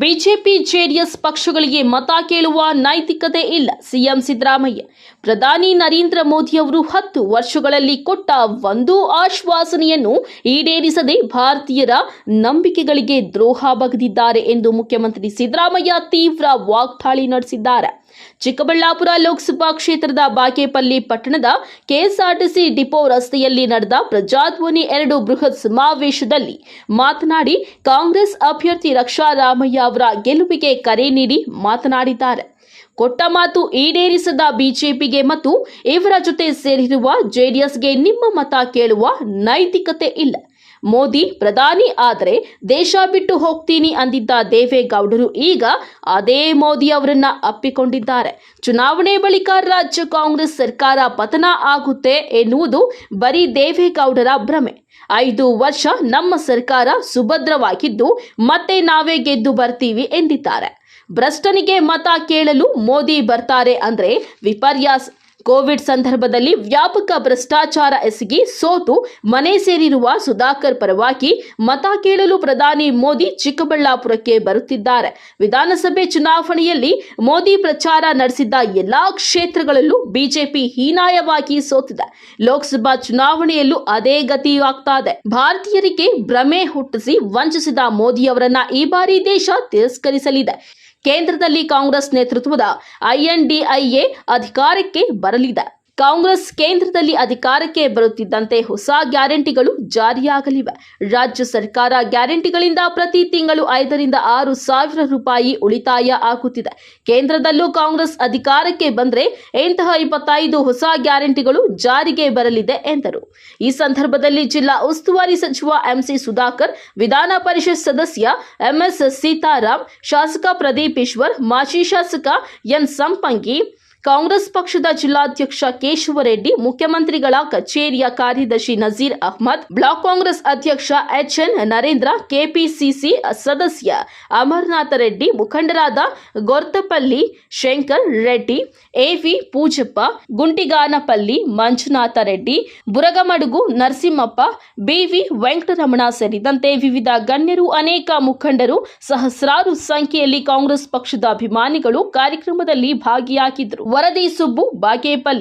BJP JDS ಪಕ್ಷಗಳಿಗೆ ಮತ ಕೇಳುವ ನೈತಿಕತೆ ಇಲ್ಲ. ಸಿಎಂ ಸಿದ್ದರಾಮಯ್ಯ, ಪ್ರಧಾನಿ ನರೇಂದ್ರ ಮೋದಿಯವರು ಹತ್ತು ವರ್ಷಗಳಲ್ಲಿ ಕೊಟ್ಟ ಒಂದು ಆಶ್ವಾಸನೆಯನ್ನು ಈಡೇರಿಸದೆ ಭಾರತೀಯರ ನಂಬಿಕೆಗಳಿಗೆ ದ್ರೋಹ ಬಗೆದಿದ್ದಾರೆ ಎಂದು ಮುಖ್ಯಮಂತ್ರಿ ಸಿದ್ದರಾಮಯ್ಯ ತೀವ್ರ ವಾಗ್ದಾಳಿ ನಡೆಸಿದ್ದಾರೆ. ಚಿಕ್ಕಬಳ್ಳಾಪುರ ಲೋಕಸಭಾ ಕ್ಷೇತ್ರದ ಬಾಗೇಪಲ್ಲಿ ಪಟ್ಟಣದ ಕೆಎಸ್ಆರ್ಟಿಸಿ ಡಿಪೋ ರಸ್ತೆಯಲ್ಲಿ ನಡೆದ ಪ್ರಜಾಧ್ವನಿ ಎರಡು ಬೃಹತ್ ಸಮಾವೇಶದಲ್ಲಿ ಮಾತನಾಡಿ ಕಾಂಗ್ರೆಸ್ ಅಭ್ಯರ್ಥಿ ರಕ್ಷಾ ರಾಮಯ್ಯ ಅವರ ಗೆಲುವಿಗೆ ಕರೆ ನೀಡಿ ಮಾತನಾಡಿದ್ದಾರೆ. ಕೊಟ್ಟ ಮಾತು ಈಡೇರಿಸದ ಬಿಜೆಪಿಗೆ ಮತ್ತು ಇವರ ಜೊತೆ ಸೇರಿರುವ ಜೆಡಿಎಸ್ಗೆ ನಿಮ್ಮ ಮತ ಕೇಳುವ ನೈತಿಕತೆ ಇಲ್ಲ. ಮೋದಿ, ಪ್ರಧಾನಿ ಆದರೆ ದೇಶ ಬಿಟ್ಟು ಹೋಗ್ತೀನಿ ಅಂದಿದ್ದ ದೇವೇಗೌಡರು ಈಗ ಅದೇ ಮೋದಿ ಅವರನ್ನ ಅಪ್ಪಿಕೊಂಡಿದ್ದಾರೆ. ಚುನಾವಣೆ ಬಳಿಕ ರಾಜ್ಯ ಕಾಂಗ್ರೆಸ್ ಸರ್ಕಾರ ಪತನ ಆಗುತ್ತೆ ಎನ್ನುವುದು ಬರೀ ದೇವೇಗೌಡರ ಭ್ರಮೆ. ಐದು ವರ್ಷ ನಮ್ಮ ಸರ್ಕಾರ ಸುಭದ್ರವಾಗಿದ್ದು ಮತ್ತೆ ನಾವೇ ಗೆದ್ದು ಬರ್ತೀವಿ ಎಂದಿದ್ದಾರೆ. ಭ್ರಷ್ಟನಿಗೆ ಮತ ಕೇಳಲು ಮೋದಿ ಬರ್ತಾರೆ ಅಂದ್ರೆ ವಿಪರ್ಯಾಸ. ಕೋವಿಡ್ ಸಂದರ್ಭದಲ್ಲಿ ವ್ಯಾಪಕ ಭ್ರಷ್ಟಾಚಾರ ಎಸಗಿ ಸೋತು ಮನೆ ಸೇರಿರುವ ಸುಧಾಕರ್ ಪರವಾಗಿ ಮತ ಕೇಳಲು ಪ್ರಧಾನಿ ಮೋದಿ ಚಿಕ್ಕಬಳ್ಳಾಪುರಕ್ಕೆ ಬರುತ್ತಿದ್ದಾರೆ. ವಿಧಾನಸಭೆ ಚುನಾವಣೆಯಲ್ಲಿ ಮೋದಿ ಪ್ರಚಾರ ನಡೆಸಿದ್ದ ಎಲ್ಲಾ ಕ್ಷೇತ್ರಗಳಲ್ಲೂ ಬಿಜೆಪಿ ಹೀನಾಯವಾಗಿ ಸೋತಿದೆ. ಲೋಕಸಭಾ ಚುನಾವಣೆಯಲ್ಲೂ ಅದೇ ಗತಿಯಾಗ್ತಾ ಇದೆ ಭಾರತೀಯರಿಗೆ ಭ್ರಮೆ ಹುಟ್ಟಿಸಿ ವಂಚಿಸಿದ ಮೋದಿಯವರನ್ನ ಈ ಬಾರಿ ದೇಶ ತಿರಸ್ಕರಿಸಲಿದೆ. ಕೇಂದ್ರದಲ್ಲಿ ಕಾಂಗ್ರೆಸ್ ನೇತೃತ್ವದ ಐಎನ್ಡಿಐಎ ಅಧಿಕಾರಕ್ಕೆ ಬರಲಿದೆ. ಕಾಂಗ್ರೆಸ್ ಕೇಂದ್ರದಲ್ಲಿ ಅಧಿಕಾರಕ್ಕೆ ಬರುತ್ತಿದ್ದಂತೆ ಹೊಸ ಗ್ಯಾರಂಟಿಗಳು ಜಾರಿಯಾಗಲಿವೆ. ರಾಜ್ಯ ಸರ್ಕಾರ ಗ್ಯಾರಂಟಿಗಳಿಂದ ಪ್ರತಿ ತಿಂಗಳು ಐದರಿಂದ ಆರು ಸಾವಿರ ರೂಪಾಯಿ ಉಳಿತಾಯ ಆಗುತ್ತಿದೆ. ಕೇಂದ್ರದಲ್ಲೂ ಕಾಂಗ್ರೆಸ್ ಅಧಿಕಾರಕ್ಕೆ ಬಂದರೆ ಇಂತಹ ಇಪ್ಪತ್ತೈದು ಹೊಸ ಗ್ಯಾರಂಟಿಗಳು ಜಾರಿಗೆ ಬರಲಿದೆ ಎಂದರು. ಈ ಸಂದರ್ಭದಲ್ಲಿ ಜಿಲ್ಲಾ ಉಸ್ತುವಾರಿ ಸಚಿವ ಎಂಸಿ ಸುಧಾಕರ್, ವಿಧಾನ ಪರಿಷತ್ ಸದಸ್ಯ ಎಂಎಸ್ ಸೀತಾರಾಮ್, ಶಾಸಕ ಪ್ರದೀಪ್ ಈಶ್ವರ್, ಮಾಜಿ ಶಾಸಕ ಎನ್ ಸಂಪಂಗಿ ಕಾಂಗ್ರೆಸ್ ಪಕ್ಷದ ಜಿಲ್ಲಾಧ್ಯಕ್ಷ ಕೇಶವರೆಡ್ಡಿ, ಮುಖ್ಯಮಂತ್ರಿಗಳ ಕಚೇರಿಯ ಕಾರ್ಯದರ್ಶಿ ನಜೀರ್ ಅಹ್ಮದ್, ಬ್ಲಾಕ್ ಕಾಂಗ್ರೆಸ್ ಅಧ್ಯಕ್ಷ ಎಚ್ ಎನ್ ನರೇಂದ್ರ, ಕೆಪಿಸಿಸಿ ಸದಸ್ಯ ಅಮರನಾಥ ರೆಡ್ಡಿ, ಮುಖಂಡರಾದ ಗೊರ್ತಪಲ್ಲಿ ಶಂಕರ್ ರೆಡ್ಡಿ, ಎವಿ ಪೂಜಪ್ಪ, ಗುಂಟಿಗಾನಪಲ್ಲಿ ಮಂಜುನಾಥ ರೆಡ್ಡಿ, ಬುರಗಮಡುಗು ನರಸಿಂಹಪ್ಪ, ಬಿವಿ ವೆಂಕಟರಮಣ ಸೇರಿದಂತೆ ವಿವಿಧ ಗಣ್ಯರು, ಅನೇಕ ಮುಖಂಡರು, ಸಹಸ್ರಾರು ಸಂಖ್ಯೆಯಲ್ಲಿ ಕಾಂಗ್ರೆಸ್ ಪಕ್ಷದ ಅಭಿಮಾನಿಗಳು ಕಾರ್ಯಕ್ರಮದಲ್ಲಿ ಭಾಗಿಯಾಗಿದ್ದರು ವರದಿ ಸುಬ್ಬು ಬಾಗೇಪಲ್ಲಿ.